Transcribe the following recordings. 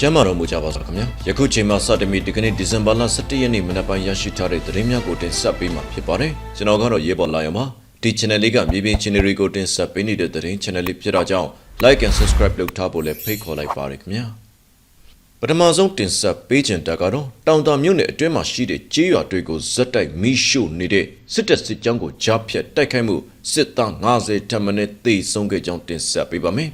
ကျမ်းမာတော်မူကြပါစို့ခင်ဗျာယခုချိန်မှာစတင်ပြီးဒီကနေ့ဒီဇင်ဘာလ17ရက်နေ့မနက်ပိုင်းရရှိထားတဲ့သတင်းများကိုတင်ဆက်ပေးမှာဖြစ်ပါတယ်ကျွန်တော်ကတော့ရေပေါ်လာရမှာဒီ channel လေးကမြေပြင် channel တွေကိုတင်ဆက်ပေးနေတဲ့သတင်း channel လေးဖြစ်တာကြောင့် like and subscribe လုပ်ထားဖို့လည်းဖိတ်ခေါ်လိုက်ပါရခင်ဗျာပထမဆုံးတင်ဆက်ပေးခြင်းတက်ကတော့တောင်တာမြို့နယ်အတွင်းမှာရှိတဲ့ကြေးရွာတွေကိုဇက်တိုက်မိရှို့နေတဲ့စစ်တပ်စစ်ကြောင်းကိုကြားဖြတ်တိုက်ခိုက်မှုစစ်သား90ထပ်မံတေဆုံးခဲ့ကြောင်းတင်ဆက်ပေးပါမယ်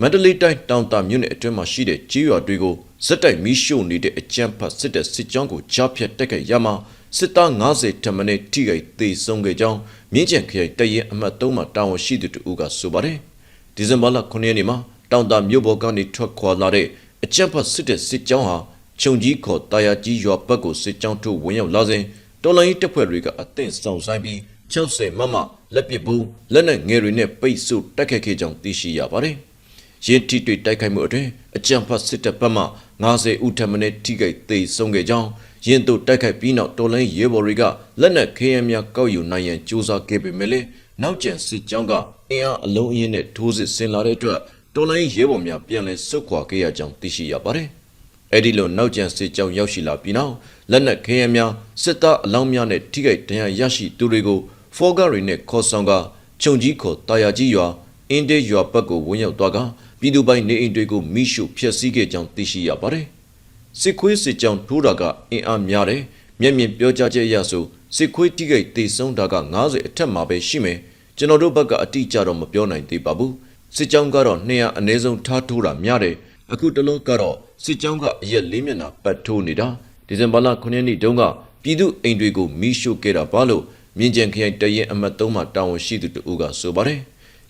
မန္တလေးတိုင်းတောင်တာမြို့နယ်အတွင်းမှာရှိတဲ့ကြေးရွာတွေကိုဇက်တိုက်မိရှို့နေတဲ့အကြမ်းဖက်စစ်တပ်စစ်ကြောင်းကိုကြားဖြတ်တိုက်ခိုက်ရမှာစစ်သား90ထပ်မံထိခိုက်တေဆုံးခဲ့ကြောင်းမြင်းကျန်ခရိုင်တရင်အမှတ်3မှာတာဝန်ရှိသူတူကဆိုပါတယ်ဒီဇင်ဘာလ9ရက်နေ့မှာတောင်တာမြို့ပေါ်ကနေထွက်ခွာလာတဲ့အကြမ်းဖက်စစ်တပ်စစ်ကြောင်းဟာခြုံကြီးခေါ်တာယာကြီးရွာဘက်ကိုစစ်ကြောင်းထိုးဝင်ရောက်လာစဉ်တော်လိုင်းတပ်ဖွဲ့တွေကအသင့်ဆောင်ဆိုင်ပြီး60မမလက်ပစ်ဘူးလက်နက်ငယ်တွေနဲ့ပိတ်ဆို့တိုက်ခတ်ခဲ့ကြောင်းသိရှိရပါတယ်။ ရင်းထိတွေ့တိုက်ခိုက်မှုအတွင်းအကြမ်းဖက်စစ်တပ်ဘက်မှ90ဦးထပ်မံထိခိုက်သေဆုံးခဲ့ကြောင်းရင်းတို့တိုက်ခိုက်ပြီးနောက်တော်လိုင်းရဲဘော်တွေကလက်နက်ခဲယမ်းများကောက်ယူနိုင်ရန်ကြိုးစားခဲ့ပေမဲ့လည်းနောက်ကျန်စစ်ကြောင်းကအင်အားအလုံးအင်းနဲ့ထိုးစစ်ဆင်လာတဲ့အတွက်တော်လိုင်းရဲဘော်များပြန်လည်ဆုတ်ခွာခဲ့ရကြောင်းသိရှိရပါတယ်။အဲ့ဒီလိုနောက်ကျန်စစ်ကြောင်းရောက်ရှိလာပြီးနောက်လက်နက်ခဲယမ်းများစစ်သားအလောင်းများနဲ့ထိခိုက်ဒဏ်ရာရရှိသူတွေကိုဖော်ဂါရီနဲ့ခေါ်ဆောင်ကခြုံကြီးခေါ်တာယာကြီးရွာအင်းဒေရွာဘက်ကိုဝင်ရောက်သွားက ပြည်သူပိုင်နေအိမ်တွေကိုမိရှုဖျက်ဆီးခဲ့ကြောင်းသိရှိရပါတယ်။စစ်ခွေးစစ်ကြောင်းထိုးတာကအင်အားများတယ်မျက်မြင်ပြောကြားချက်အရဆိုစစ်ခွေးထိခိုက်တေဆုံးတာက90အထက်မှာပဲရှိမယ်ကျွန်တော်တို့ဘက်ကအတိအကျတော့မပြောနိုင်သေးပါဘူးစစ်ကြောင်းကတော့200အနည်းဆုံးထားထိုးတာများတယ်အခုတလုံးကတော့စစ်ကြောင်းကအရက်လေးမျက်နှာပတ်ထိုးနေတာဒီဇင်ဘာလ9ရက်နေ့တုန်းကပြည်သူအိမ်တွေကိုမိရှို့ခဲ့တာပါလို့မြင်းကြံခရိုင်တရင်အမတ်3မှာတာဝန်ရှိသူတို့ကဆိုပါတယ်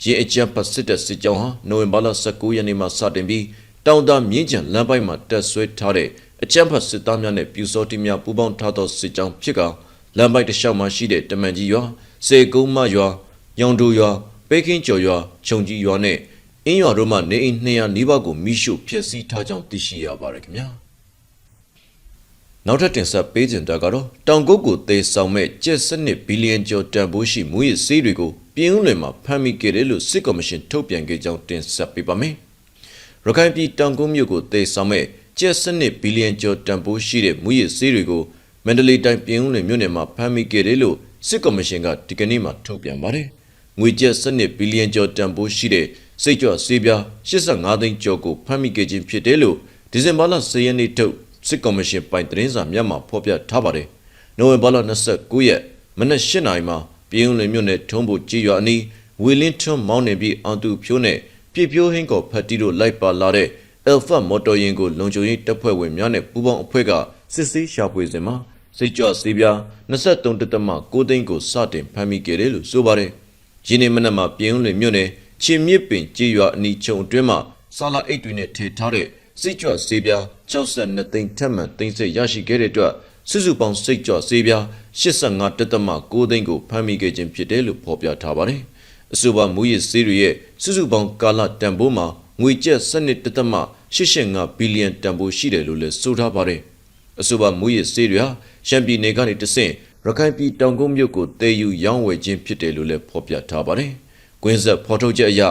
ရင်အကြံပတ်စစ်တဲ့စစ်ကြောင်းဟာနိုဝင်ဘာလ19ရက်နေ့မှာစတင်ပြီးတောင်တာမြင်းကြံလမ်းပိုင်းမှာတက်ဆွဲထားတဲ့အကြံဖတ်စစ်သားများနဲ့ပြူစောတိများပူးပေါင်းထားသောစစ်ကြောင်းဖြစ်ကလမ်းပိုင်းတစ်လျှောက်မှာရှိတဲ့တမန်ကြီးရွာစေကုန်းမရွာညောင်တူရွာပေကင်းကျော်ရွာခြုံကြီးရွာနဲ့အင်းရွာတို့မှနေအိမ်200နီးပါးကိုမိရှုဖျက်ဆီးထားကြောင်းသိရှိရပါတယ်ခင်ဗျာနောက်ထပ်တင်ဆက်ပေးခြင်းတာကတော့တောင်ကုတ်ကိုသေဆောင်မဲ့ကျက်စနစ်ဘီလီယံကျော်တန်ဖိုးရှိမူရစ်ဆေးတွေကို ပြင်းဦးလွင်မှာဖမ်းမိခဲ့တယ်လို့စစ်ကော်မရှင်ထုတ်ပြန်ခဲ့ကြောင်းတင်ဆက်ပေးပါမယ်ရခိုင်ပြည်တောင်ကုန်းမြို့ကိုသေဆောင်မဲ့ကျက်စနစ်ဘီလီယံကျော်တန်ဖိုးရှိတဲ့မူရစ်ဆေးတွေကိုမန္တလေးတိုင်းပြင်ဦးလွင်မြို့နယ်မှာဖမ်းမိခဲ့တယ်လို့စစ်ကော်မရှင်ကဒီကနေ့မှထုတ်ပြန်ပါတယ်။ငွေကျက်စနစ်ဘီလီယံကျော်တန်ဖိုးရှိတဲ့စိတ်ကြွဆေးပြား85သိန်းကျော်ကိုဖမ်းမိခဲ့ခြင်းဖြစ်တယ်လို့ဒီဇင်ဘာလ10ရက်နေ့ထုတ်စစ်ကော်မရှင်ပိုင်သတင်းစာမျက်မှောက်ဖော်ပြထားပါတယ်။နိုဝင်ဘာလ29ရက်မနက်၈နာရီမှာ ပြင်ဦးလွင်မြို့နယ်ထုံးဖို့ကြေးရွာအနီးဝေလင်းထွန်းမောင်းနေပြီးအောင်သူဖြိုးနဲ့ပြပြိုးဟင်းကောဖတ်တီတို့လိုက်ပါလာတဲ့ Alpha မော်တော်ယာဉ်ကိုလုံခြုံရေးတပ်ဖွဲ့ဝင်များနဲ့ပူးပေါင်းအဖွဲ့ကစစ်ဆေးရှာဖွေစဉ်မှာစိတ်ကြွဆေးပြား23တသမ6သိန်းကိုစတင်ဖမ်းမိခဲ့တယ်လို့ဆိုပါတယ်။ယင်းနေ့မနက်မှာပြင်းဦးလွင်မြို့နယ်ချင်းမြစ်ပင်ကြေးရွာအနီးချုံအတွင်းမှာဆာလာအိတ်တွေနဲ့ထေထားတဲ့စိတ်ကြွဆေးပြား62သိန်းထပ်မံသိမ်းဆည်းရရှိခဲ့တဲ့အတွက်စုစုပေါင်းစိတ်ကြွဆေးပြား 85တသမ6သိန်းကိုဖမ်းမိခဲ့ခြင်းဖြစ်တယ်လို့ဖော်ပြထားပါတယ်။အဆိုပါမူရစ်ဆေးတွေရဲ့စုစုပေါင်းကာလတန်ဖိုးမှာငွေကျပ်7တသမ85ဘီလီယံတန်ဖိုးရှိတယ်လို့လည်းဆိုထားပါတယ်။အဆိုပါမူရစ်ဆေးတွေဟာရှမ်းပြည်နယ်ကနေတဆင့်ရခိုင်ပြည်တောင်ကုန်းမြို့ကိုတည်ယူရောင်းဝယ်ခြင်းဖြစ်တယ်လို့လည်းဖော်ပြထားပါတယ်။ကွင်းဆက်ဖော်ထုတ်ချက်အရ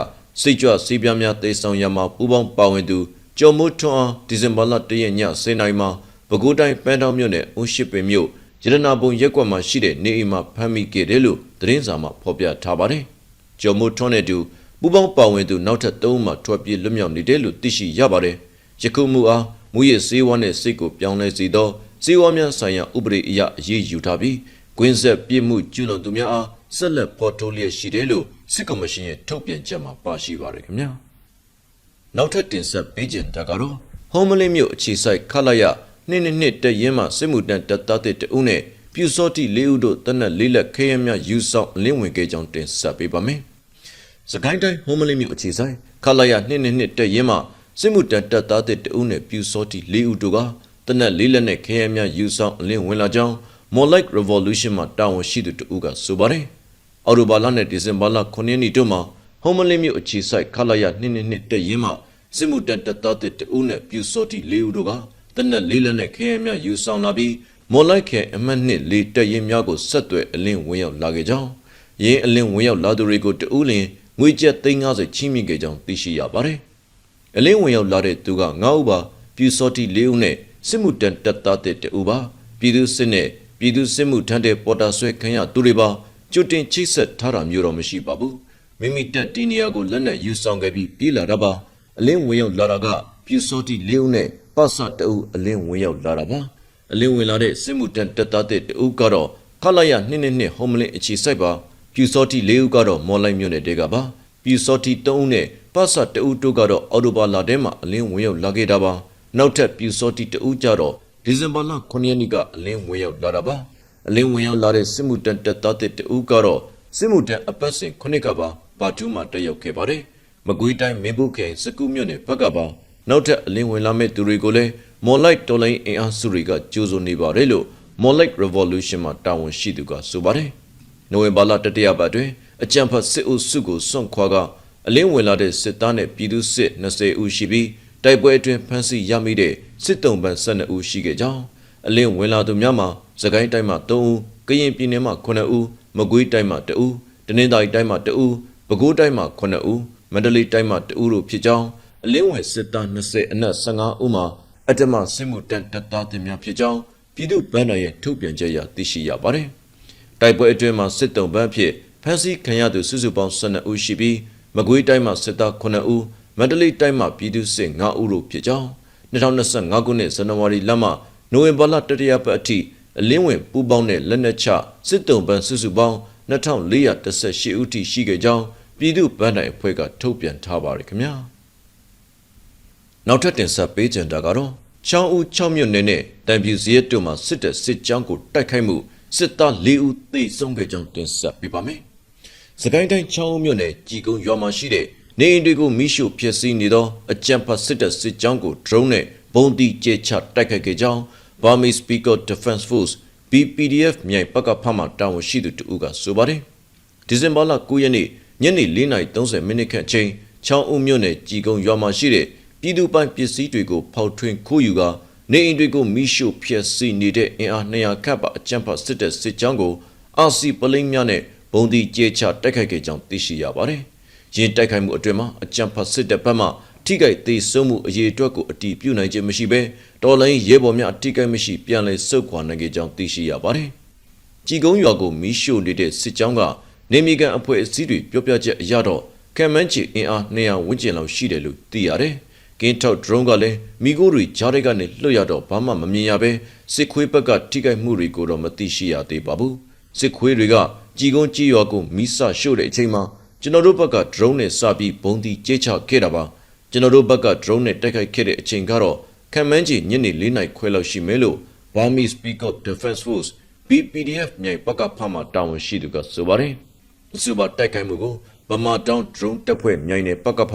စိတ်ကြွဆေးပြားများတည်ဆောင်ရမှာပူးပေါင်းပါဝင်သူကျော်မိုးထွန်းအားဒီဇင်ဘာလ၁ရက်ည10:00နာရီမှာပဲခူးတိုင်းပန်းတောင်မြို့နယ်ဦးရှိပင်မြို့ ရတနာပုံရက်ကွက်မှာရှိတဲ့နေအိမ်မှာဖမ်းမိခဲ့တယ်လို့သတင်းစာမှာဖော်ပြထားပါတယ်။ကျော်မိုးထွန်းနဲ့တူပူပေါင်းပါဝင်သူနောက်ထပ်၃ဦးမှထွက်ပြေးလွတ်မြောက်နေတယ်လို့သိရှိရပါတယ်။ယခုမှုအားမူရစေဝါနဲ့စိတ်ကိုပြောင်းလဲစေသောစေဝါများဆိုင်ရာဥပဒေအရအရေးယူထားပြီးကွင်းဆက်ပြစ်မှုကျူးလွန်သူများအားဆက်လက်ဖော်ထုတ်လျက်ရှိတယ်လို့စစ်ကော်မရှင်ရဲ့ထုတ်ပြန်ချက်မှာပါရှိပါတယ်ခင်ဗျာ။နောက်ထပ်တင်ဆက်ပေးခြင်းတကတော့ဟ ோம் မလင်းမြို့အခြေဆိုင်ခလာရ နှစ်နှစ်နှစ်တရင်မှစစ်မှုတန်းတပ်သားတဲ့တဦးနဲ့ပြူစောတိလေးဦးတို့တနက်လေးလက်ခဲယမ်းများယူဆောင်အလင်းဝင်ခဲ့ကြောင်းတင်ဆက်ပေးပါမယ်။စကိုင်းတိုင်းဟ ோம் မလင်းမြို့အခြေဆိုင်ခလာရနှစ်နှစ်နှစ်တရင်မှစစ်မှုတန်းတပ်သားတဲ့တဦးနဲ့ပြူစောတိလေးဦးတို့ကတနက်လေးလက်နဲ့ခဲယမ်းများယူဆောင်အလင်းဝင်လာကြောင်း More Like Revolution မှာတာဝန်ရှိသူတဦးကဆိုပါတယ်။အော်တိုဘာလနဲ့ဒီဇင်ဘာလ9ရက်နေ့တို့မှာဟ ோம் မလင်းမြို့အခြေဆိုင်ခလာရနှစ်နှစ်နှစ်တရင်မှစစ်မှုတန်းတပ်သားတဲ့တဦးနဲ့ပြူစောတိလေးဦးတို့က တနက်လေးလက်နဲ့ခဲယမ်းများယူဆောင်လာပြီးမော်လိုက်ခဲအမှတ်နှစ်လေးတက်ရင်များကိုဆက်သွယ်အလင်းဝင်ရောက်လာခဲ့ကြောင်းရင်းအလင်းဝင်ရောက်လာသူတွေကိုတဦးလင်ငွေကျပ်350ချီးမြှင့်ခဲ့ကြောင်းသိရှိရပါတယ်။အလင်းဝင်ရောက်လာတဲ့သူက9ဦးပါပြူစောတိ၄ဦးနဲ့စစ်မှုတန်းတပ်သားတဲ့တဦးပါပြည်သူစစ်နဲ့ပြည်သူစစ်မှုထမ်းတဲ့ပေါ်တာဆွဲခံရသူတွေပါကျွတ်တင်ချိတ်ဆက်ထားတာမျိုးတော့မရှိပါဘူးမိမိတက်တီနီယာကိုလက်နက်ယူဆောင်ခဲ့ပြီးပြေးလာတာပါအလင်းဝင်ရောက်လာတာကပြူစောတိ၄ဦးနဲ့ ပတ်စတအုပ်အလင်းဝင်ရောက်လာတာပါအလင်းဝင်လာတဲ့စစ်မှုတန်းတပ်သားတဲ့တဦးကတော့ခလာရနှစ်နှစ်နှစ်ဟ ோம் လင်းအခြေစိုက်ပါပြူစောတိ၄ဦးကတော့မော်လိုက်မြို့နယ်တဲကပါပြူစောတိ၃ဦးနဲ့ပတ်စတအုပ်တို့ကတော့အော်တိုဘာလာထဲမှာအလင်းဝင်ရောက်လာခဲ့တာပါနောက်ထပ်ပြူစောတိတဦးကြတော့ဒီဇင်ဘာလ9ရက်နေ့ကအလင်းဝင်ရောက်လာတာပါအလင်းဝင်ရောက်လာတဲ့စစ်မှုတန်းတပ်သားတဲ့တဦးကတော့စစ်မှုတန်းအပတ်စဉ်ခုနှစ်ကပါပါတူးမှာတက်ရောက်ခဲ့ပါတယ်မကွေးတိုင်းမင်းဘူးခရိုင်စကူးမြို့နယ်ဘက်ကပါ နောက်ထပ်အလင်းဝင်လာမဲ့သူတွေကိုလည်းမော်လိုက်တော်လိုင်းအင်အားစုတွေကကြိုးစိုးနေပါတယ်လို့မော်လိုက် revolution မှာတာဝန်ရှိသူကဆိုပါတယ်နိုဝင်ဘာလတတိယပတ်တွင်အကြံဖတ်စစ်အုပ်စုကိုစွန့်ခွာကအလင်းဝင်လာတဲ့စစ်သားနဲ့ပြည်သူစစ်20ဦးရှိပြီးတိုက်ပွဲအတွင်းဖမ်းဆီးရမိတဲ့စစ်တုံးပန်း12ဦးရှိခဲ့ကြောင်းအလင်းဝင်လာသူများမှာစကိုင်းတိုင်းမှာ3ဦးကရင်ပြည်နယ်မှာ9ဦးမကွေးတိုင်းမှာ2ဦးတနင်္သာရီတိုင်းမှာ2ဦးပဲခူးတိုင်းမှာ9ဦးမန္တလေးတိုင်းမှာ2ဦးတို့ဖြစ်ကြောင်း အလင်းဝင်စစ်သား20အနက်15ဦးမှာအတ္တမစစ်မှုတန်းတပ်သားတင်များဖြစ်ကြောင်းပြည်သူ့ဗန်းတော်ရဲ့ထုတ်ပြန်ချက်အရသိရှိရပါတယ်။တိုက်ပွဲအတွင်းမှာစစ်တုံးပန်းဖြစ်ဖမ်းဆီးခံရသူစုစုပေါင်း12ဦးရှိပြီးမကွေးတိုင်းမှာစစ်သား9ဦးမန္တလေးတိုင်းမှာပြည်သူ့စစ်9ဦးတို့ဖြစ်ကြောင်း2025ခုနှစ်ဇန်နဝါရီလမှနိုဝင်ဘာလတတိယပတ်အထိအလင်းဝင်ပူးပေါင်းတဲ့လက်နက်ချစစ်တုံးပန်းစုစုပေါင်း2418ဦးထိရှိခဲ့ကြောင်းပြည်သူ့ဗန်းတိုင်အဖွဲ့ကထုတ်ပြန်ထားပါတယ်ခင်ဗျာ နောက်ထပ်တင်ဆက်ပေးကြတာကတော့ချောင်းဦး6မြို့နယ်နဲ့တံပြူစရဲတို့မှာစစ်တပ်စစ်ကြောင်းကိုတိုက်ခိုက်မှုစစ်သား၄ဦးသေဆုံးခဲ့ကြောင်းတင်ဆက်ပေးပါမယ်စကိုင်းတိုင်းချောင်းဦးမြို့နယ်ကြည်ကုန်းရွာမှာရှိတဲ့နေအိမ်တွေကိုမိရှုဖျက်ဆီးနေသောအကြံဖတ်စစ်တပ်စစ်ကြောင်းကို drone နဲ့ဘုံတီကျဲချတိုက်ခိုက်ခဲ့ကြောင်း Burmese People Defense Force BPDF မြိုင်ပကဖမှတာဝန်ရှိသူတဦးကဆိုပါတယ်ဒီဇင်ဘာလ9ရက်နေ့ညနေ4:30မိနစ်ခန့်အချိန်ချောင်းဦးမြို့နယ်ကြည်ကုန်းရွာမှာရှိတဲ့ ပြည်သူပိုင်ပစ္စည်းတွေကိုဖောက်ထွင်းခိုးယူကနေအိမ်တွေကိုမိရှုဖျက်ဆီးနေတဲ့အင်အား200ခန့်ပါအကြမ်းဖက်စစ်တပ်စစ်ကြောင်းကိုအာစီပလိမ့်များနဲ့ဘုံဒီကျေချတိုက်ခိုက်ခဲ့ကြောင်းသိရှိရပါတယ်။ယင်းတိုက်ခိုက်မှုအတွင်းမှာအကြမ်းဖက်စစ်တပ်ဘက်မှထိခိုက်သေးဆုံးမှုအရေးအတွက်ကိုအတီးပြုတ်နိုင်ခြင်းမရှိဘဲတော်လိုင်းရဲဘော်များအထိခိုက်မရှိပြန်လည်ဆုတ်ခွာနိုင်ကြောင်းသိရှိရပါတယ်။ကြည်ကုန်းရွာကိုမီးရှို့နေတဲ့စစ်ကြောင်းကနေမီကန်အဖွဲ့အစည်းတွေပြောပြချက်အရတော့ကမ်မန်းချီအင်အား200ဝန်းကျင်လောက်ရှိတယ်လို့သိရတယ်။ ကင်းထောက် drone ကလည်းမိကိုတွေဂျားတွေကနေလွှတ်ရတော့ဘာမှမမြင်ရဘဲစစ်ခွေးဘက်ကထိခိုက်မှုတွေကိုတော့မသိရှိရသေးပါဘူး။စစ်ခွေးတွေကကြည်ကုန်းကြည်ရွာကိုမီးစရှို့တဲ့အချိန်မှာကျွန်တော်တို့ဘက်က drone နဲ့စပြီးဘုံတီကျဲချခဲ့တာပါ။ကျွန်တော်တို့ဘက်က drone နဲ့တိုက်ခိုက်ခဲ့တဲ့အချိန်ကတော့ခံမှန်းချီညနေ၄နိုင်ခွဲလောက်ရှိမယ်လို့ Burmese People Defense Force BPDF မြိုင်ဘက်ကဖမှတာဝန်ရှိသူကဆိုပါတယ်။စူပါတိုက်ခိုက်မှုကိုဗမာတောင် drone တပ်ဖွဲ့မြိုင်နယ်ဘက်ကဖ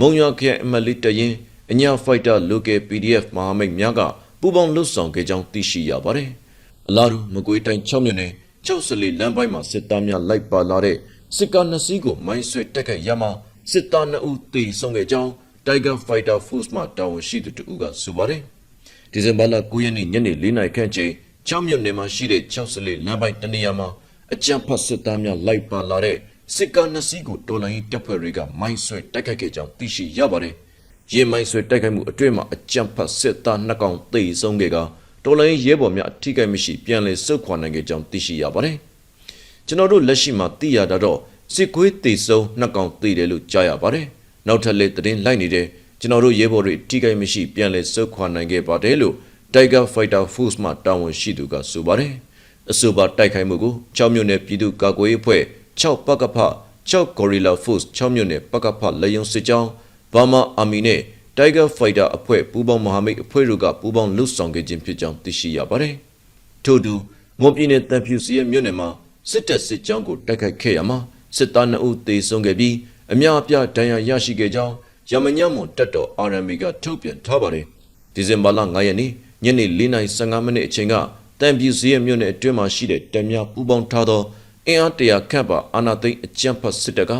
မုံရွာခရိုင်အမလီတရင်အညာ fighter local PDF မဟာမိတ်များကပူးပေါင်းလှုပ်ဆောင်ခဲ့ကြောင်းသိရှိရပါတယ်။အလားတူမကွေးတိုင်း6မြို့နယ်6စလီလမ်းပိုင်းမှာစစ်သားများလိုက်ပါလာတဲ့စစ်ကားနှစ်စီးကိုမိုင်းဆွဲတက်ခဲ့ရမှာစစ်သား2ဦးသေဆုံးခဲ့ကြောင်း Tiger Fighter Force မှတာဝန်ရှိသူတဦးကဆိုပါတယ်။ဒီဇင်ဘာလ9ရက်နေ့ညနေ4နာရီခန့်ချိန်6မြို့နယ်မှာရှိတဲ့6စလီလမ်းပိုင်းတနေရာမှာအကြံဖတ်စစ်သားများလိုက်ပါလာတဲ့ စစ်ကားနှစ်စီးကိုတော်လိုင်းတပ်ဖွဲ့တွေကမိုင်းဆွဲတိုက်ခိုက်ခဲ့ကြောင်းသိရှိရပါတယ်။ရင်မိုင်းဆွဲတိုက်ခိုက်မှုအတွင်းမှာအကြံဖတ်စစ်သားနှစ်ကောင်သေဆုံးခဲ့ကတော်လိုင်းရဲဘော်များအထိကိမရှိပြန်လည်ဆုတ်ခွာနိုင်ခဲ့ကြောင်းသိရှိရပါတယ်။ကျွန်တော်တို့လက်ရှိမှာသိရတာတော့စစ်ကွေးသေဆုံးနှစ်ကောင်သေတယ်လို့ကြားရပါတယ်။နောက်ထပ်လည်းသတင်းလိုက်နေတဲ့ကျွန်တော်တို့ရဲဘော်တွေထိကိမရှိပြန်လည်ဆုတ်ခွာနိုင်ခဲ့ပါတယ်လို့ Tiger Fighter Force မှတာဝန်ရှိသူကဆိုပါတယ်။အဆိုပါတိုက်ခိုက်မှုကို6မြို့နယ်ပြည်သူ့ကာကွယ်ရေးအဖွဲ့ 6ပကဖ6 Gorilla Force 6မြို့နယ်ပကဖလက်ယုံစစ်ကြောင်းဘာမာအာမီနဲ့ Tiger Fighter အဖွဲ့ပူးပေါင်းမဟာမိတ်အဖွဲ့တို့ကပူးပေါင်းလှုပ်ဆောင်ခဲ့ခြင်းဖြစ်ကြောင်းသိရှိရပါတယ်။ထို့တူမွန်ပြည်နယ်တန်ဖြူစီရဲ့မြို့နယ်မှာစစ်တပ်စစ်ကြောင်းကိုတိုက်ခိုက်ခဲ့ရမှာစစ်သား2ဦးသေဆုံးခဲ့ပြီးအများအပြားဒဏ်ရာရရှိခဲ့ကြောင်းရမညံ့မွန်တပ်တော် RMB ကထုတ်ပြန်ထားပါတယ်။ဒီဇင်ဘာလ9ရက်နေ့ညနေ4:15မိနစ်အချိန်ကတန်ဖြူစီရဲ့မြို့နယ်အတွင်းမှာရှိတဲ့တံမြပူးပေါင်းထားသော အင်အားတရာခန့်ပါအာနာသိန်းအကြမ်းဖက်စစ်တပ်က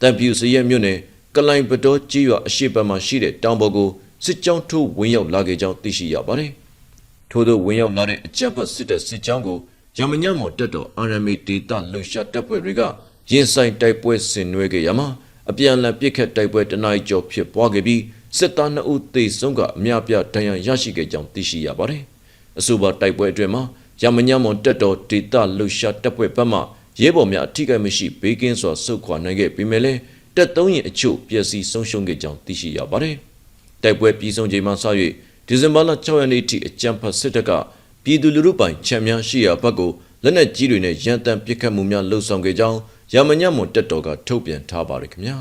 တန်ပြူစရဲမြို့နယ်ကလိုင်ပတော်ကြီးရွာအရှိတ်မှာရှိတဲ့တောင်ပေါ်ကိုစစ်ကြောင်းထိုးဝင်ရောက်လာခဲ့ကြောင်းသိရှိရပါတယ်။ထို့သောဝင်ရောက်လာတဲ့အကြမ်းဖက်စစ်တပ်စစ်ကြောင်းကိုရမညမော်တပ်တော် RMA ဒေတာလှုပ်ရှားတပ်ဖွဲ့တွေကရင်ဆိုင်တိုက်ပွဲဆင်နွှဲခဲ့ရမှာအပြန်အလှန်ပစ်ခတ်တိုက်ပွဲတနအီကျော်ဖြစ်ပွားခဲ့ပြီးစစ်သား2ဦးသေဆုံးကအများပြားဒဏ်ရာရရှိခဲ့ကြောင်းသိရှိရပါတယ်။အဆိုပါတိုက်ပွဲအတွင်းမှာရမညမွန်တက်တော်ဒေတာလှုပ်ရှားတပ်ဖွဲ့ဘက်မှ ရဲဘော်များအထိကိမရှိဘေးကင်းစွာဆုတ်ခွာနိုင်ခဲ့ပေမဲ့လည်းတက်သုံးရင်အချို့ပျက်စီးဆုံးရှုံးခဲ့ကြောင်းသိရှိရပါတယ်။တိုက်ပွဲပြီးဆုံးချိန်မှစ၍ဒီဇင်ဘာလ6ရက်နေ့ထိအကြမ်းဖက်စစ်တပ်ကပြည်သူလူထုပိုင်ခြံများရှိရာဘက်ကိုလက်နက်ကြီးတွေနဲ့ရန်တမ်းပစ်ခတ်မှုများလှုံ့ဆော်ခဲ့ကြောင်းရမညမွန်တက်တော်ကထုတ်ပြန်ထားပါတယ်ခင်ဗျာ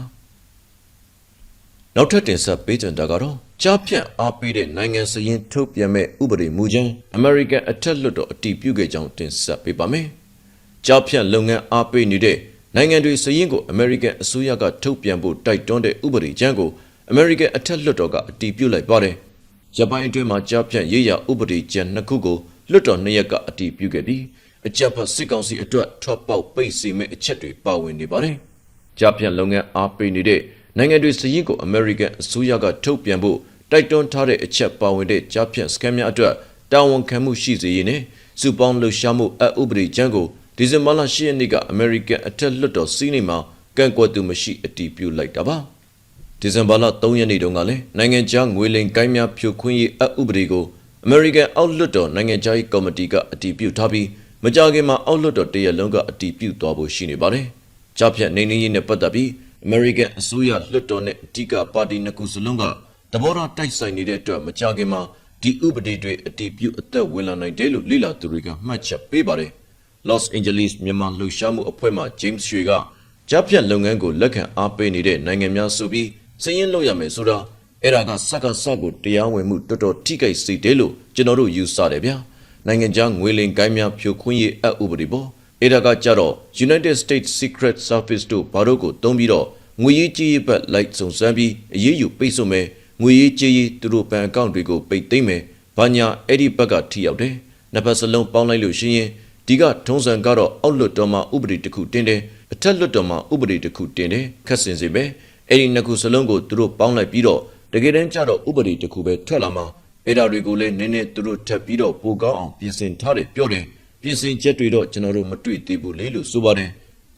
နောက်ထပ်တင်ဆက်ပေးကြတာကတော့ကြားဖြတ်အားပေးတဲ့နိုင်ငံစည်းထုတ်ပြန်မဲ့ဥပဒေမူကြမ်း American အထက်လွှတ်တော်အတည်ပြုခဲ့ကြောင်းတင်ဆက်ပေးပါမယ် ကြားဖြတ်လုပ်ငန်းအားပေးနေတဲ့နိုင်ငံတွေစည်းကို American အစိုးရကထုတ်ပြန်ဖို့တိုက်တွန်းတဲ့ဥပဒေကြမ်းကို American အထက်လွှတ်တော်ကအတည်ပြုလိုက်ပါတယ်ရပိုင်းအတွင်းမှာကြားဖြတ်ရေးရဥပဒေကြမ်းနှစ်ခုကိုလွှတ်တော်နှစ်ရက်ကအတည်ပြုခဲ့ပြီးအကြပ်ဖတ်စစ်ကောင်စီအတွက်ထွက်ပေါက်ပိတ်စီမဲ့အချက်တွေပါဝင်နေပါတယ်။ကြားဖြတ်လုပ်ငန်းအားပေးနေတဲ့နိုင်ငံတွေစည်းကို American အစိုးရကထုတ်ပြန်ဖို့တိုက်တွန်းထားတဲ့အချက်ပါဝင်တဲ့ကြားဖြတ်စကန်များအတွက်တာဝန်ခံမှုရှိစေရေးနဲ့စုပေါင်းလှုပ်ရှားမှုအဥပဒေကြမ်းကို ဒီဇင်ဘာလ10ရက်နေ့က American အထက်လွှတ်တော်စီးနေမှာကန့်ကွက်သူမရှိအတည်ပြုလိုက်တာပါ။ဒီဇင်ဘာလ3ရက်နေ့တုန်းကလည်းနိုင်ငံခြားငွေလိမ်ကိုင်းများဖြိုခွင်းရေးအဥပဒေကို American အောက်လွှတ်တော်နိုင်ငံခြားရေးကော်မတီကအတည်ပြုထားပြီးမကြခင်မှာအောက်လွှတ်တော်တရက်လုံးကအတည်ပြုသွားဖို့ရှိနေပါတယ်။ကြားဖြတ်နေနေရေးနဲ့ပတ်သက်ပြီး American အစိုးရလွှတ်တော်နဲ့အဓိကပါတီနှစ်ခုစလုံးကတဘောထားတိုက်ဆိုင်နေတဲ့အတွက်မကြခင်မှာဒီဥပဒေတွေအတည်ပြုအသက်ဝင်လာနိုင်တယ်လို့လေ့လာသူတွေကမှတ်ချက်ပေးပါတယ်။ Los Angeles မြန်မာလှုပ်ရှားမှုအဖွဲ့မှ James ရွှေကကြားဖြတ်လုပ်ငန်းကိုလက်ခံအားပေးနေတဲ့နိုင်ငံများဆိုပြီးစည်ရင်လုပ်ရမယ်ဆိုတာအဲ့ဒါကစက္ကစကိုတရားဝင်မှုတော်တော်ထိခိုက်စေတယ်လို့ကျွန်တော်တို့ယူဆတယ်ဗျာနိုင်ငံခြားငွေလိမ်ကိုင်းများဖြိုခွင်းရေးအဥပဒေပေါ်အဲ့ဒါကကြတော့ United States Secret Service တို့ဘာတို့ကိုတုံးပြီးတော့ငွေရေးကြေးရေးဘက်လိုက်စုံစမ်းပြီးအရေးယူပိတ်ဆို့မယ်ငွေရေးကြေးရေးသူတို့ဘဏ်အကောင့်တွေကိုပိတ်သိမ်းမယ်ဘာညာအဲ့ဒီဘက်ကထိရောက်တယ်နှစ်ဖက်စလုံးပေါင်းလိုက်လို့ရှိရင် ဒီကထုံးစံကတော့အောက်လွတ်တော်မှာဥပဒေတစ်ခုတင်တယ်အထက်လွတ်တော်မှာဥပဒေတစ်ခုတင်တယ်ခက်စင်စေပဲအဲ့ဒီနှစ်ခုစလုံးကိုသူတို့ပေါင်းလိုက်ပြီးတော့တကယ်တမ်းကျတော့ဥပဒေတစ်ခုပဲထွက်လာမှာအဲ့ဒါတွေကိုလည်းနည်းနည်းသူတို့ထပ်ပြီးတော့ပိုကောင်းအောင်ပြင်ဆင်ထားတယ်ပြောတယ်ပြင်ဆင်ချက်တွေတော့ကျွန်တော်တို့မတွေ့သေးဘူးလေလို့ဆိုပါတယ်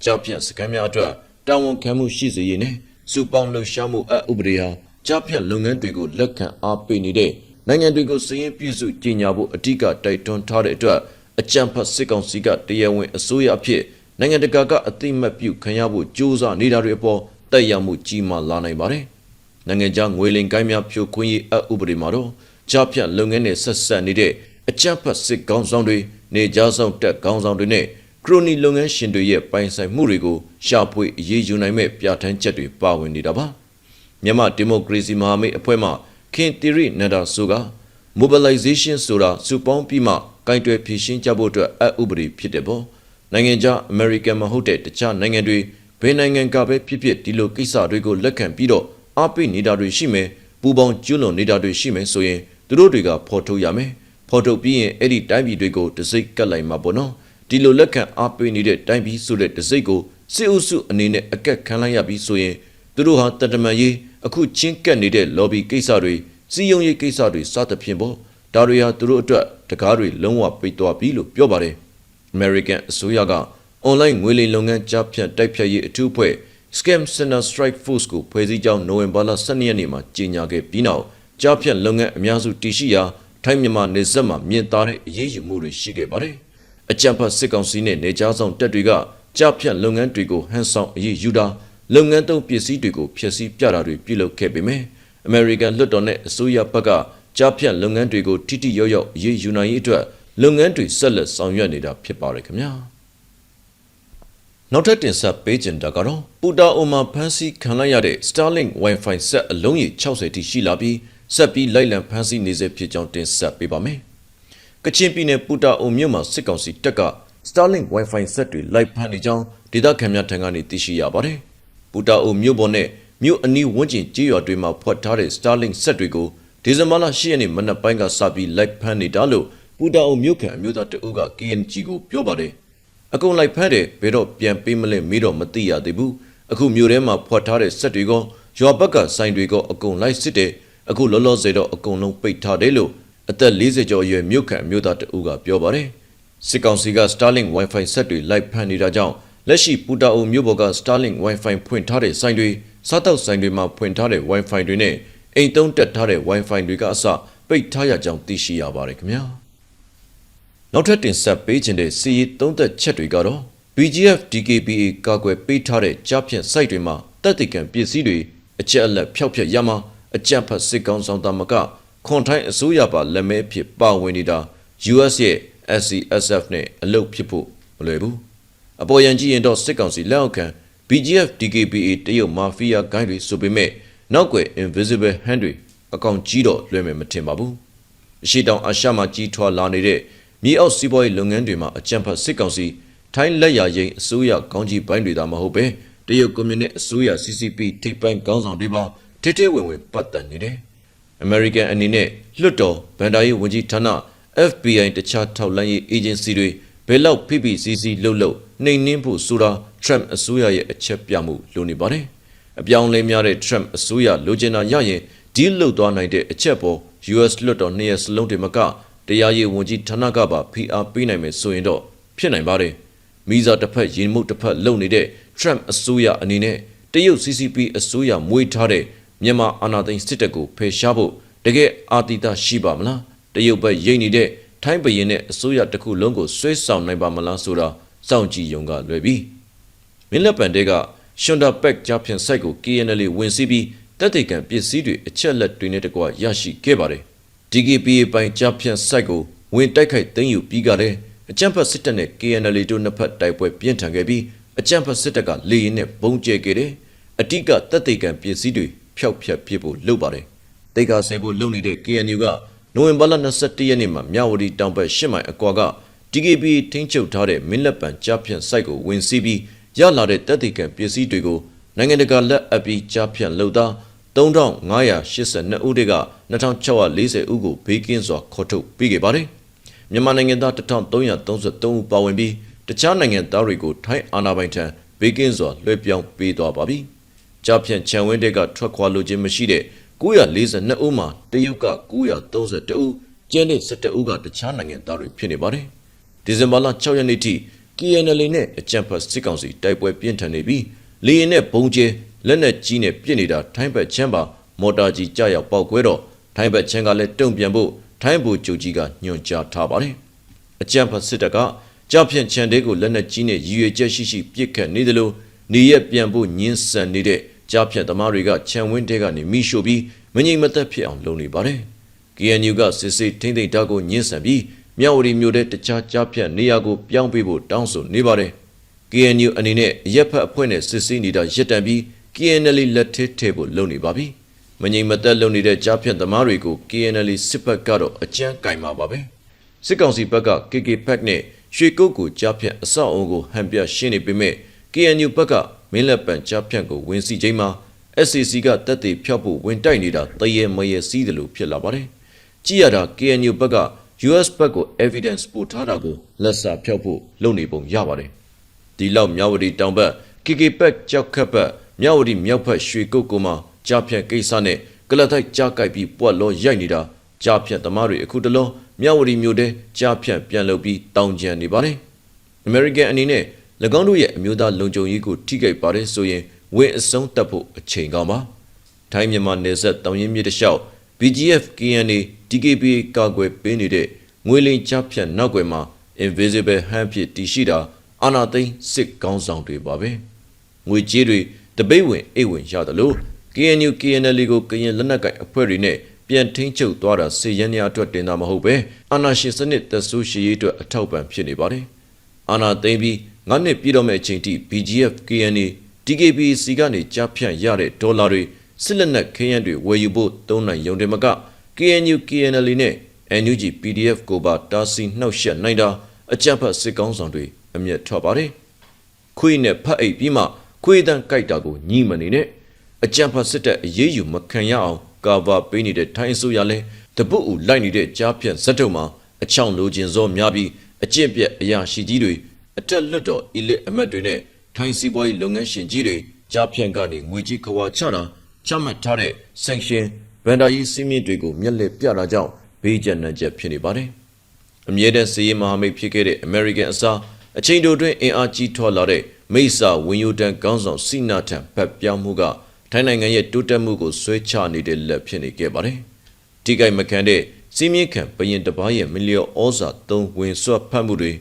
ကြောက်ပြတ်စကမ်းများအတွက်တာဝန်ခံမှုရှိစေရေးနဲ့စူပေါင်းလှူရှားမှုအဥပဒေဟာကြောက်ပြတ်လုပ်ငန်းတွေကိုလက်ခံအားပေးနေတဲ့နိုင်ငံတွေကိုစည်ရင်ပြည့်စုံကြီးညာဖို့အဓိကတိုက်တွန်းထားတဲ့အတွက် အကြံဖတ်စစ်ကောင်စီကတရားဝင်အစိုးရအဖြစ်နိုင်ငံတကာကအသိမှတ်ပြုခံရဖို့ကြိုးစားနေတာတွေအပေါ်တက်ရောက်မှုကြီးမားလာနိုင်ပါတယ်။နိုင်ငံခြားငွေလိမ်ကိုင်းများဖြိုခွင်းရေးအဥပဒေမှာတော့ကြားဖြတ်လုပ်ငန်းနဲ့ဆက်ဆက်နေတဲ့အကြံဖတ်စစ်ကောင်ဆောင်တွေနေကြားဆောင်တက်ကောင်ဆောင်တွေနဲ့ခရိုနီလုပ်ငန်းရှင်တွေရဲ့ပိုင်ဆိုင်မှုတွေကိုရှာဖွေအရေးယူနိုင်မဲ့ပြဋ္ဌာန်းချက်တွေပါဝင်နေတာပါမြန်မာဒီမိုကရေစီမဟာမိတ်အဖွဲ့မှခင်တီရီနန္ဒာဆိုက mobilization ဆိုတာစုပေါင်းပြီးမှ ကင်တွယ်ဖြည့်ရှင်းကြဖို့အတွက်အဥပဒေဖြစ်တယ်ပေါ့နိုင်ငံခြား American မဟုတ်တဲ့တခြားနိုင်ငံတွေဘယ်နိုင်ငံကပဲဖြစ်ဖြစ်ဒီလိုကိစ္စတွေကိုလက်ခံပြီးတော့အားပေးနေတာတွေရှိမယ်ပူပေါင်းကျွလွန်နေတာတွေရှိမယ်ဆိုရင်သူတို့တွေကဖော်ထုတ်ရမယ်ဖော်ထုတ်ပြီးရင်အဲ့ဒီတိုင်းပြည်တွေကိုတစိ့ကတ်လိုက်မှာပေါ့နော်ဒီလိုလက်ခံအားပေးနေတဲ့တိုင်းပြည်ဆိုတဲ့တစိ့ကိုစစ်အုပ်စုအနေနဲ့အကက်ခံလိုက်ရပြီးဆိုရင်သူတို့ဟာတတမန်ရေးအခုချင်းကပ်နေတဲ့ lobby ကိစ္စတွေစီယုံရေးကိစ္စတွေစသဖြင့်ပေါ့ ဒါတွေဟာသူတို့အတွက်တကားတွေလုံးဝပိတ်သွားပြီလို့ပြောပါတယ် American အစိုးရက online ငွေလိမ်လုပ်ငန်းကြားဖြတ်တိုက်ဖြတ်ရေးအထူးအဖွဲ့ Scam Center Strike Force ကိုဖွဲ့စည်းကြောင်းနိုဝင်ဘာလ12ရက်နေ့မှာကြေညာခဲ့ပြီးနောက်ကြားဖြတ်လုပ်ငန်းအများစုတည်ရှိရာထိုင်းမြန်မာနယ်စပ်မှာမြင့်သားတဲ့အရေးယူမှုတွေရှိခဲ့ပါတယ်။အကြံဖတ်စစ်ကောင်စီနဲ့နေကြားဆောင်တပ်တွေကကြားဖြတ်လုပ်ငန်းတွေကိုဟန်ဆောင်အရေးယူတာလုပ်ငန်းသုံးပစ္စည်းတွေကိုဖျက်ဆီးပြတာတွေပြုလုပ်ခဲ့ပေမယ့် American လွှတ်တော်နဲ့အစိုးရဘက်က ကြားဖြတ်လုပ်ငန်းတွေကိုထိထိရောက်ရောက်အရေးယူနိုင်ရေးအတွက်လုပ်ငန်းတွေဆက်လက်ဆောင်ရွက်နေတာဖြစ်ပါတယ်ခင်ဗျာနောက်ထပ်တင်ဆက်ပေးချင်တာကတော့ပူတာအိုမှာဖမ်းဆီးခံလိုက်ရတဲ့ Starlink Wi-Fi ဆက်အလုံးကြီး60တိရှိလာပြီးဆက်ပြီးလိုက်လံဖမ်းဆီးနေစေဖြစ်ကြောင်းတင်ဆက်ပေးပါမယ်။ကချင်ပြည်နယ်ပူတာအိုမြို့မှာစစ်ကောင်စီတပ်က Starlink Wi-Fi ဆက်တွေလိုက်ဖမ်းနေကြောင်းဒေသခံများထံကနေသိရှိရပါတယ်။ပူတာအိုမြို့ပေါ်နဲ့မြို့အနီးဝန်းကျင်ကြေးရွာတွေမှာဖွက်ထားတဲ့ Starlink ဆက်တွေကို ဒီဇင်ဘာလ10ရက်နေ့မနက်ပိုင်းကစပြီးလိုက်ဖမ်းနေတာလို့ပူတာအိုမြို့ခံအမျိုးသားတအုပ်က KNG ကိုပြောပါတယ်။အကုန်လိုက်ဖမ်းတယ်ဘယ်တော့ပြန်ပေးမလဲမေးတော့မသိရသေးဘူး။အခုမြို့ထဲမှာဖွက်ထားတဲ့ဆက်တွေကရွာဘက်ကဆိုင်တွေကအကုန်လိုက်စစ်တယ်အခုလောလောဆယ်တော့အကုန်လုံးပိတ်ထားတယ်လို့အသက်40ကျော်အရွယ်မြို့ခံမြို့သားတအူးကပြောပါတယ်စစ်ကောင်စီက Starlink Wi-Fi ဆက်တွေလိုက်ဖန်နေတာကြောင့်လက်ရှိပူတာအိုမြို့ပေါ်က Starlink Wi-Fi ဖွင့်ထားတဲ့ဆိုင်တွေစားတောက်ဆိုင်တွေမှာဖွင့်ထားတဲ့ Wi-Fi တွေနဲ့ အိမ်သုံးတက်ထားတဲ့ Wi-Fi တွေကအစပိတ်ထားရကြောင်းသိရှိရပါတယ်ခင်ဗျာနောက်ထပ်တင်ဆက်ပေးခြင်းတဲ့စီရီသုံးသက်ချက်တွေကတော့ BGF DKBA ကာကွယ်ပေးထားတဲ့ကြားဖြန့် site တွေမှာတပ်တည်ကံပစ္စည်းတွေအချက်အလက်ဖျောက်ဖျက်ရမှာအကြမ်းဖက်စစ်ကောင်ဆောင်သမကခွန်ထိုင်းအစိုးရပါလက်မဲဖြစ်ပါဝင်နေတာ US ရဲ့ SCSF နဲ့အလုပ်ဖြစ်ဖို့မလွယ်ဘူးအပေါ်ယံကြည့်ရင်တော့စစ်ကောင်စီလက်အောက်ခံ BGF DKBA တရုတ်မာဖီးယားဂိုင်းတွေဆိုပေမဲ့ နောက်ွယ် invisible hand တွေအကောင်ကြီးတော့လွှဲမယ်မထင်ပါဘူးအရှိတောင်အာရှမှာကြီးထွားလာနေတဲ့မြေအောက်စီးပွားရေးလုပ်ငန်းတွေမှာအကြံဖတ်စစ်ကောင်စီထိုင်းလက်ရရင်အစိုးရကောင်းကြီးပိုင်းတွေသာမဟုတ်ပဲတရုတ်ကွန်မြူနစ်အစိုးရ CCP ထိပ်ပိုင်းကောင်းဆောင်တွေပါထိထိဝင်ဝင်ပတ်သက်နေတယ် American အနေနဲ့လွတ်တော်ဗန်ဒါရေးဝန်ကြီးဌာန FBI တခြားထောက်လှမ်းရေး agency တွေဘယ်လောက် PPCC လှုပ်လှုပ်နှိမ်နင်းဖို့ဆိုတာ Trump အစိုးရရဲ့အချက်ပြမှုလိုနေပါတယ်။ အပြောင်းလဲများတဲ့ Trump အစိုးရလိုချင်တာရရင်ဒီလှုပ်သွားနိုင်တဲ့အချက်ပေါ် US လွတ်တော်နှစ်ရက်စလုံးတွေမကတရားရေးဝန်ကြီးဌာနကပါ PR ပေးနိုင်မယ်ဆိုရင်တော့ဖြစ်နိုင်ပါတယ်။မိစာတစ်ဖက်ရင်မှုတစ်ဖက်လုံနေတဲ့ Trump အစိုးရအနေနဲ့တရုတ် CCP အစိုးရမွေးထားတဲ့မြန်မာအာဏာသိမ်းစစ်တပ်ကိုဖယ်ရှားဖို့တကယ်အာတိတရှိပါမလားတရုတ်ဘက်ရိတ်နေတဲ့ထိုင်းဘရင်နဲ့အစိုးရတစ်ခုလုံးကိုဆွဲဆောင်နိုင်ပါမလားဆိုတာစောင့်ကြည့်ရုံကလွယ်ပြီမင်းလက်ပံတဲက ရှွန်ဒါပက်ကြားဖြန့်ဆိုင်ကို KNL ဝင်စီးပြီးတပ်တေကံပစ္စည်းတွေအချက်လက်တွေနဲ့တကွရရှိခဲ့ပါတယ် DKPA ပိုင်းကြားဖြန့်ဆိုင်ကိုဝင်တိုက်ခိုက်သိမ်းယူပြီးကြတဲ့အကြံဖတ်စစ်တပ်နဲ့ KNL တို့နှစ်ဖက်တိုက်ပွဲပြင်းထန်ခဲ့ပြီးအကြံဖတ်စစ်တပ်ကလေရင်နဲ့ပုံကျဲခဲ့တယ်အတိကတပ်တေကံပစ္စည်းတွေဖျောက်ဖျက်ပြဖို့လုပ်ပါတယ်တိတ်ကဆဲဖို့လုပ်နေတဲ့ KNU ကနိုဝင်ဘာလ22ရက်နေ့မှာမြဝတီတောင်ဘက်10မိုင်အကွာက DKB ထိန်းချုပ်ထားတဲ့မင်းလက်ပံကြားဖြန့်စိုက်ကိုဝင်စီးပြီး ရလာတဲ့တပ်တေကံပစ္စည်းတွေကိုနိုင်ငံတကာလက်အပ်ပြီးကြားဖြန့်လုပ်သား3582ဦးတွေက2640ဦးကိုဘေးကင်းစွာခေါ်ထုတ်ပေးခဲ့ပါတယ်။မြန်မာနိုင်ငံသား1333ဦးပါဝင်ပြီးတခြားနိုင်ငံသားတွေကိုထိုင်းအာဏာပိုင်ထံဘေးကင်းစွာလွှဲပြောင်းပေးသွားပါပြီ။ကြားဖြန့်ခြံဝင်းတွေကထွက်ခွာလိုခြင်းမရှိတဲ့942ဦးမှာတရုတ်က932ဦးကျန်တဲ့17ဦးကတခြားနိုင်ငံသားတွေဖြစ်နေပါတယ်။ဒီဇင်ဘာလ6ရက်နေ့ထိ KNL နဲ့အကြံဖတ်စစ်ကောင်စီတိုက်ပွဲပြင်းထန်နေပြီးလေရင်နဲ့ဘုံကျဲလက်နက်ကြီးနဲ့ပြစ်နေတာထိုင်းဘက်ချမ်းပါမော်တာကြီးကြရောက်ပေါက်ကွဲတော့ထိုင်းဘက်ချမ်းကလည်းတုံ့ပြန်ဖို့ထိုင်းဘူကျုပ်ကြီးကညွှန်ကြားထားပါတယ်။အကြံဖတ်စစ်တပ်ကကြောက်ဖြန့်ချန်တဲကိုလက်နက်ကြီးနဲ့ရည်ရွယ်ချက်ရှိရှိပစ်ခတ်နေတယ်လို့နေရက်ပြန်ဖို့ညှင်းဆန်နေတဲ့ကြားဖြန့်သမားတွေကခြံဝင်းတဲကနေမိရှို့ပြီးမငြိမ်မသက်ဖြစ်အောင်လုပ်နေပါတယ်။ KNU ကစစ်စစ်ထိမ့်သိမ့်တာကိုညှင်းဆန်ပြီး မြောက်ဝတီမြို့တဲ့တခြားကြားဖြန့်နေရာကိုပြောင်းပေးဖို့တောင်းဆိုနေပါတယ်။ KNU အနေနဲ့ရက်ဖက်အဖွဲ့နဲ့စစ်ဆေးနေတာရပ်တန့်ပြီး KNL လက်ထစ်ထဲဖို့လုပ်နေပါပြီ။မငြိမ်မသက်လုပ်နေတဲ့ကြားဖြန့်သမားတွေကို KNL စစ်ဘက်ကတော့အကြမ်းကင်ပါပါပဲ။စစ်ကောင်စီဘက်က KK Pack နဲ့ရွှေကုတ်ကိုကြားဖြန့်အဆောက်အုံကိုဟန်ပြရှင်းနေပေမဲ့ KNU ဘက်ကမင်းလက်ပံကြားဖြန့်ကိုဝင်စီချိန်မှာ SCC ကတက်သေးဖြောက်ဖို့ဝင်တိုက်နေတာတရေမရေစီးတယ်လို့ဖြစ်လာပါတယ်။ကြည့်ရတာ KNU ဘက်က US ဘက်ကို evidence ပို့ထားတာကိုလက်စာဖြောက်ဖို့လုပ်နေပုံရပါတယ်။ဒီလောက်မြဝတီတောင်ဘက် KK ဘက်ကြောက်ခတ်ဘက်မြဝတီမြောက်ဘက်ရွှေကုတ်ကိုမှကြားဖြန့်ကိစ္စနဲ့ကလတ်ထိုက်ကြားကြိုက်ပြီးပွက်လောရိုက်နေတာကြားဖြန့်သမားတွေအခုတလုံးမြဝတီမြို့ထဲကြားဖြန့်ပြန်လုပ်ပြီးတောင်းကြံနေပါတယ်။ American အနေနဲ့၎င်းတို့ရဲ့အမျိုးသားလုံခြုံရေးကိုထိခိုက်ပါတယ်ဆိုရင်ဝင်အဆုံးတက်ဖို့အချိန်ကောင်းပါထိုင်းမြန်မာနယ်စပ်တောင်ရင်မြစ်တလျှောက် BGF KNA DKBA ကာကွယ်ပေးနေတဲ့ငွေလိန်ချဖြတ်နောက်ွယ်မှာ invisible hand ဖြစ်တည်ရှိတာအာနာသိန်းစစ်ကောင်းဆောင်တွေပါပဲငွေကြေးတွေတပိတ်ဝင်အိတ်ဝင်ရတယ်လို့ KNU KNL ကိုကရင်လက်နက်ကိုင်အဖွဲ့တွေနဲ့ပြန်ထင်းချုပ်သွားတာစေရန်ရအတွက်တင်တာမဟုတ်ပဲအာနာရှင်စနစ်သက်ဆိုးရှိရေးအတွက်အထောက်ပံ့ဖြစ်နေပါတယ်အာနာသိန်းပြီးငါးနှစ်ပြည်တော်မဲ့အချိန်ထိ BGF KNA DKBC ကနေကြားဖြန့်ရတဲ့ဒေါ်လာတွေ စစ်လက်နက်ခဲယမ်းတွေဝယ်ယူဖို့သုံးနိုင်ရုံတည်းမက KNU KNL နဲ့ NUG PDF ကိုပါတားဆီးနှောက်ယှက်နိုင်တာအကြမ်းဖက်စစ်ကောင်းဆောင်တွေအမျက်ထွက်ပါတယ်။ခွေးနဲ့ဖတ်အိပ်ပြီးမှခွေးတန်းကြိုက်တာကိုညှိမနေနဲ့အကြမ်းဖက်စစ်တပ်အေးအေးယူမခံရအောင်ကာဗာပေးနေတဲ့ထိုင်းအစိုးရလဲတပုတ်ဦးလိုက်နေတဲ့ကြားဖြန့်ဇက်တုံမှာအချောင်လိုခြင်းစောများပြီးအကျင့်ပြက်အရာရှိကြီးတွေအတက်လွတ်တော်အီလစ်အမတ်တွေနဲ့ထိုင်းစီးပွားရေးလုပ်ငန်းရှင်ကြီးတွေကြားဖြန့်ကနေငွေကြီးခွာချတာ ချမှတ်ထားတဲ့ sanction ဗန်ဒါယီစီးမြင့်တွေကိုမျက်လက်ပြတာကြောင့်ဘေးကျန်နှံချက်ဖြစ်နေပါတယ်။အမြဲတမ်းစီးရီမဟာမိတ်ဖြစ်ခဲ့တဲ့ American အစားအချိန်တိုတွင်အင်အားကြီးထွားလာတဲ့မိဆာဝင်းယူတန်ကောင်းဆောင်စီနာထံဖက်ပြောင်းမှုကထိုင်းနိုင်ငံရဲ့တိုးတက်မှုကိုဆွဲချနေတဲ့လက်ဖြစ်နေခဲ့ပါတယ်။ထိခိုက်မခံတဲ့စီးမြင့်ခံဘရင်တစ်ပါးရဲ့မီလီယံဩဇာသုံးဝင်ဆွတ်ဖတ်မှုတွေ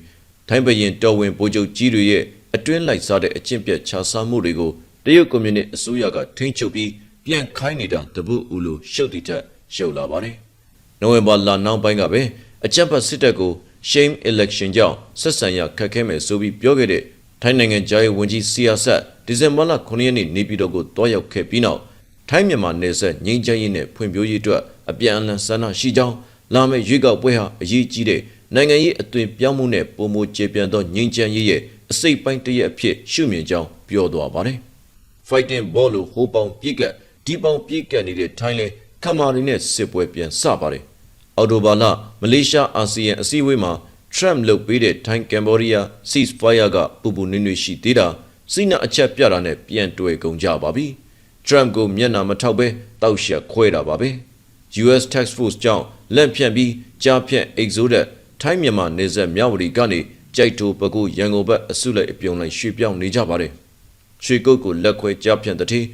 ထိုင်းဘရင်တော်ဝင်ဗိုလ်ချုပ်ကြီးတွေရဲ့အတွင်းလိုက်စားတဲ့အကျင့်ပြတ်ခြားစားမှုတွေကိုတရုတ်ကွန်မြူနစ်အစိုးရကထိန်းချုပ်ပြီး ပြန်ခိုင်းနေတာတပုတ်ဦးလို့ရှုပ်တိတက်ရှုပ်လာပါတယ်။နိုဝင်ဘာလနောက်ပိုင်းကပဲအကြက်ပတ်စစ်တပ်ကို shame election ကြောင့်ဆက်ဆံရခက်ခဲမယ်ဆိုပြီးပြောခဲ့တဲ့ထိုင်းနိုင်ငံကြားရေးဝန်ကြီးစီယာဆတ်ဒီဇင်ဘာလ9ရက်နေ့နေပြည်တော်ကိုတွားရောက်ခဲ့ပြီးနောက်ထိုင်းမြန်မာနယ်စပ်ငြိမ်းချမ်းရေးနဲ့ဖွံ့ဖြိုးရေးအတွက်အပြန်အလှန်ဆန္ဒရှိကြောင်းလာမယ့်ရွေးကောက်ပွဲဟာအရေးကြီးတဲ့နိုင်ငံရေးအသွင်ပြောင်းမှုနဲ့ပုံမကျေပြန့်သောငြိမ်းချမ်းရေးရဲ့အစိတ်ပိုင်းတစ်ရက်အဖြစ်ရှုမြင်ကြောင်းပြောသွားပါတယ်။ fighting ball လို့ဟိုးပေါင်ပြစ်ကတ် ဒီပေါင်ပြစ်ကတ်နေတဲ့ထိုင်းလဲခမာရီနဲ့စစ်ပွဲပြန်စပါတယ်။အော်တိုဘာလမလေးရှားအာဆီယံအစည်းအဝေးမှာ Trump လုပ်ပေးတဲ့ထိုင်းကမ်ဘောဒီးယား ceasefire ကပူပူနွေ့နွေ့ရှိသေးတာစိနာအချက်ပြတာနဲ့ပြန်တွေ့ကုန်ကြပါပြီ။ Trump ကိုမျက်နှာမထောက်ပဲတောက်ရှက်ခွဲတာပါပဲ။ US Tax Force ကြောင့်လက်ဖြန့်ပြီးကြားဖြန့် Exodus ထိုင်းမြန်မာနေဆက်မြဝတီကနေကြိုက်တိုပကူရန်ကုန်ဘက်အစုလိုက်အပြုံလိုက်ရွှေ့ပြောင်းနေကြပါတယ်။ရွှေကုတ်ကိုလက်ခွဲကြားဖြန့်တဲ့တည်း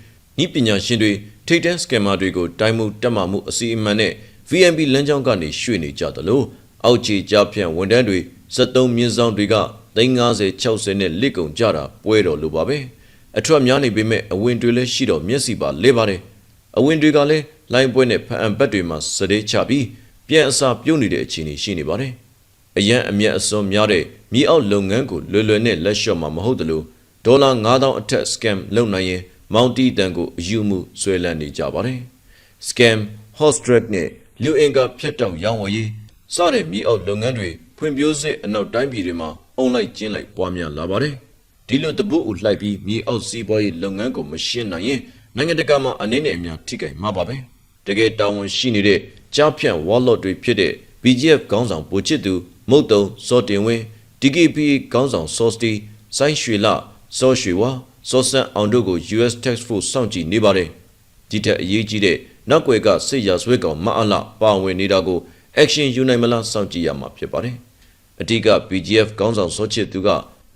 ဤပညာရှင်တွေထိတ်တန်းစကင်မာတွေကိုတိုင်းမှုတက်မှမှုအစီအမံနဲ့ VNB လမ်းကြောင်းကနေရွှေ့နေကြသလိုအောက်ခြေကြားဖြန့်ဝန်တန်းတွေ73မြင်းဆောင်တွေက350 60နဲ့လက်ကုံကြတာပွဲတော်လိုပါပဲအထွတ်များနေပေမဲ့အဝင်တွေလည်းရှိတော့မျက်စိပါလဲပါတယ်အဝင်တွေကလည်းလိုင်းပွဲနဲ့ဖန်ဘက်တွေမှာစတဲ့ချပြီးပြန်အစာပြုတ်နေတဲ့အခြေအနေရှိနေပါတယ်အရန်အမျက်အစွန်းများတဲ့မြေအောက်လုပ်ငန်းကိုလွယ်လွယ်နဲ့လက်လျှော့မှာမဟုတ်သလိုဒေါ်လာ9000အထက် scam လုပ်နိုင်ရင် မောင်တီတန်ကိုအယူမှုဆွဲလန်းနေကြပါတယ်။ scam, hostret နဲ့လူအင်ကာဖြတ်တောက်ရောင်းဝယ်ရေးစတဲ့မြေအောက်လုပ်ငန်းတွေဖွံ့ဖြိုးစေအနောက်တိုင်းပြည်တွေမှာအုံလိုက်ကျင်းလိုက်ပွားများလာပါတယ်။ဒီလိုတပုတ်ဦးလှိုက်ပြီးမြေအောက်စီးပွားရေးလုပ်ငန်းကိုမရှင်းနိုင်ရင်နိုင်ငံတကာမှာအနေနဲ့အများထိခိုက်မှာပါပဲ။တကယ်တာဝန်ရှိနေတဲ့ကြားဖြန့်ဝါလော့တွေဖြစ်တဲ့ BGF ခေါင်းဆောင်ပိုချစ်သူမုတ်တုံစောတင်ဝင်း DKP ခေါင်းဆောင်စောစတီဆိုင်းရွှေလစောရွှေဝါ စောဆန်အောင်တို့ကို US Tax Force စောင့်ကြည့်နေပါတယ်ဒီထက်အရေးကြီးတဲ့နောက်ွယ်ကစစ်ရာဇဝတ်ကောင်မအလပါဝင်နေတာကို action ယူနိုင်မလားစောင့်ကြည့်ရမှာဖြစ်ပါတယ်အဓိက BGF ခေါင်းဆောင်စောချစ်သူက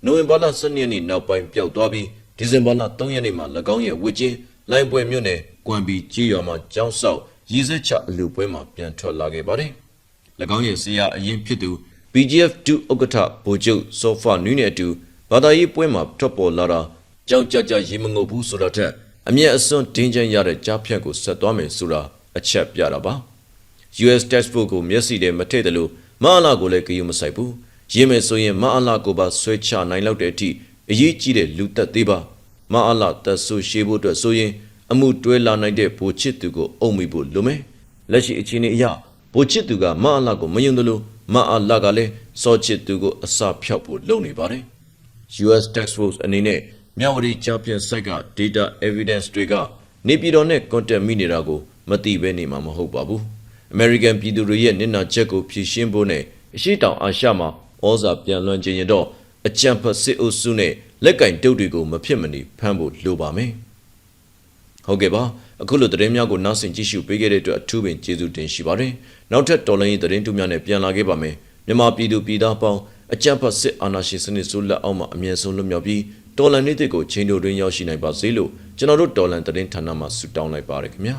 နိုဝင်ဘာလ12ရက်နေ့နောက်ပိုင်းပျောက်သွားပြီးဒီဇင်ဘာလ3ရက်နေ့မှာ၎င်းရဲ့ဝစ်ချင်းလိုင်းပွဲမြို့နယ်ကွမ်ဘီကြီးရွာမှာကျောင်းဆောက်ရည်စက်ချအလူပွဲမှာပြန်ထွက်လာခဲ့ပါတယ်၎င်းရဲ့ဆရာအရင်ဖြစ်သူ BGF 2 ဥက္ကဋ္ဌဗိုလ်ချုပ်ဆိုဖာနူးနဲ့အတူဘာသာရေးပွဲမှာထွက်ပေါ်လာတာ ကြောက်ကြကြရေမငုပ်ဘူးဆိုတာထက်အမျက်အစွန်းတင်းချမ်းရတဲ့ကြားဖြတ်ကိုဆက်သွားမယ်ဆိုတာအချက်ပြတာပါ US textbook ကိုမျက်စိထဲမထည့်တယ်လို့မအလာကိုလည်းကြည့်မဆိုင်ဘူးရေးမယ်ဆိုရင်မအလာကိုပါဆွဲချနိုင်လောက်တဲ့အထိအရေးကြီးတဲ့လူသက်သေးပါမအလာသက်ဆူရှိဖို့အတွက်ဆိုရင်အမှုတွဲလာနိုင်တဲ့ဘိုချစ်သူကိုအုံမိဖို့လိုမယ်လက်ရှိအခြေအနေအရဘိုချစ်သူကမအလာကိုမယုံတယ်လို့မအလာကလည်းစောချစ်သူကိုအစာဖြောက်ဖို့လုပ်နေပါတယ် US Tax Force အနေနဲ့ မြဝတီကြောက်ပြဆိုင်က data evidence တွေက နေပြည်တော်နဲ့ contact မိနေတာကိုမသိဘဲနေမှာမဟုတ်ပါဘူး American ပြည်သူတွေရဲ့နစ်နာချက်ကိုဖြေရှင်းဖို့နဲ့အရှိတောင်အာရှမှာဩဇာပြန်လွှမ်းခြင်းရင်တော့အကြံဖတ်စစ်အုပ်စုနဲ့လက်ကင်တုတ်တွေကိုမဖြစ်မနေဖမ်းဖို့လိုပါမယ်ဟုတ်ကဲ့ပါအခုလိုသတင်းများကိုနားဆင်ကြည့်ရှုပေးခဲ့တဲ့အတွက်အထူးပင်ကျေးဇူးတင်ရှိပါတယ်နောက်ထပ်တော်လိုင်းရေးသတင်းတူများနဲ့ပြန်လာခဲ့ပါမယ်မြန်မာပြည်သူပြည်သားပေါင်းအကြံဖတ်စစ်အာဏာရှင်စနစ်ဆိုးလက်အောက်မှာအမြဲဆုံးလွတ်မြောက်ပြီး တော်လန်နေ့တွေကိုချိန်တိုတွင်ရောက်ရှိနိုင်ပါစေလို့ကျွန်တော်တို့တော်လန်သတင်းဌာနမှဆုတောင်းလိုက်ပါရခင်ဗျာ